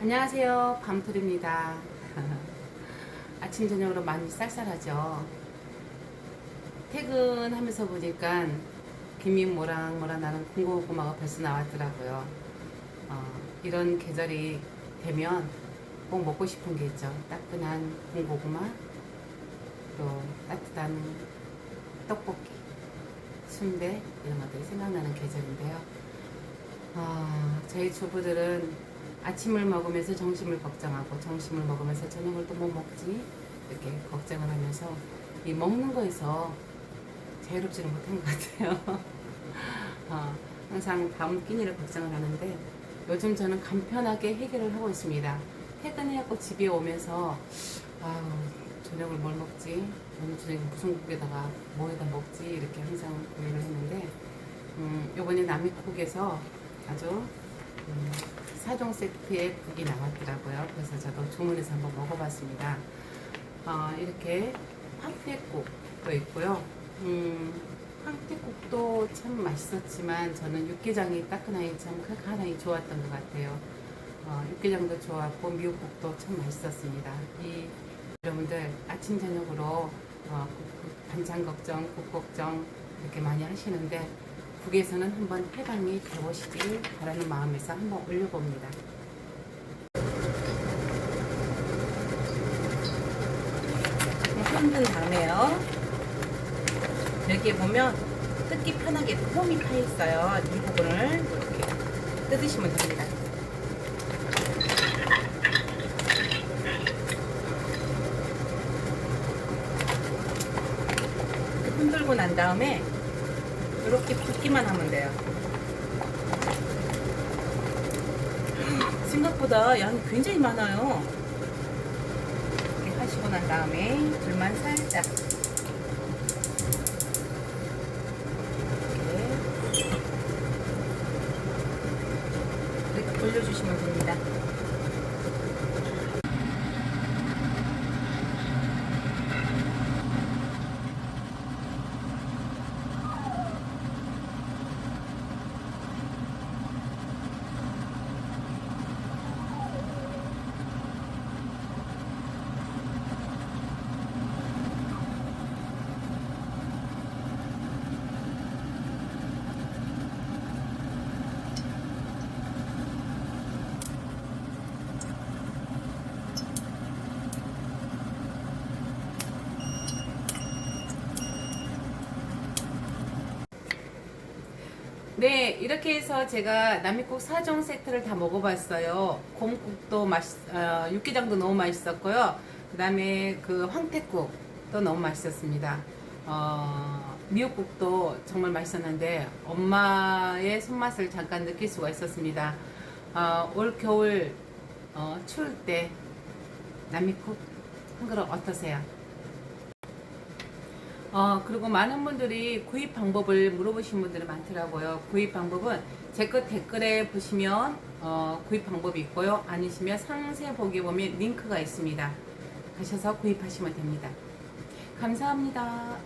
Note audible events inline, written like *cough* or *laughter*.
안녕하세요. 밤풀입니다. *laughs* 아침 저녁으로 많이 쌀쌀하죠. 퇴근하면서 보니까 김이 모락모락 나는 군고구마가 벌써 나왔더라고요. 어, 이런 계절이 되면 꼭 먹고 싶은 게 있죠. 따끈한 군고구마, 또 따뜻한 떡볶이, 순대 이런 것들이 생각나는 계절인데요. 아, 저희 주부들은 아침을 먹으면서 점심을 걱정하고 점심을 먹으면서 저녁을 또 뭐 먹지 이렇게 걱정을 하면서 이 먹는 거에서 자유롭지는 못한 것 같아요. *laughs* 어, 항상 다음 끼니를 걱정을 하는데 요즘 저는 간편하게 해결을 하고 있습니다. 퇴근해갖고 집에 오면서 아 저녁을 뭘 먹지? 오늘 저녁에 무슨 국에다가 뭐에다 먹지? 이렇게 항상 고민을 했는데 음, 요번에 남이국에서 아주 음, 사종 세트의 국이 나왔더라고요. 그래서 저도 주문해서 한번 먹어봤습니다. 어, 이렇게 황태국도 있고요. 음, 황태국도 참 맛있었지만 저는 육개장이 따끈하니 참 칼칼하니 좋았던 것 같아요. 어, 육개장도 좋았고 미역국도 참 맛있었습니다. 이 여러분들 아침 저녁으로 어, 반찬 걱정, 국 걱정 이렇게 많이 하시는데 국에서는 한번 해방이 되오시길 바라는 마음에서 한번 올려봅니다. 흔든 다음에요. 여기에 보면 뜯기 편하게 홈이 파 있어요. 이 부분을 이렇게 뜯으시면 됩니다. 이렇게 흔들고 난 다음에 이렇게 붓기만 하면 돼요. 생각보다 양이 굉장히 많아요. 이렇게 하시고 난 다음에 불만 살짝 이렇게 올려주시면 됩니다. 네, 이렇게 해서 제가 남이국 4종 세트를 다 먹어봤어요. 곰국도 맛, 어, 육개장도 너무 맛있었고요. 그 다음에 그 황태국도 너무 맛있었습니다. 어, 미역국도 정말 맛있었는데 엄마의 손맛을 잠깐 느낄 수가 있었습니다. 어, 올 겨울 어, 추울 때 남이국 한 그릇 어떠세요? 어, 그리고 많은 분들이 구입 방법을 물어보신 분들이 많더라고요. 구입 방법은 제거 댓글에 보시면 어, 구입 방법이 있고요. 아니시면 상세 보기 보면 링크가 있습니다. 가셔서 구입하시면 됩니다. 감사합니다.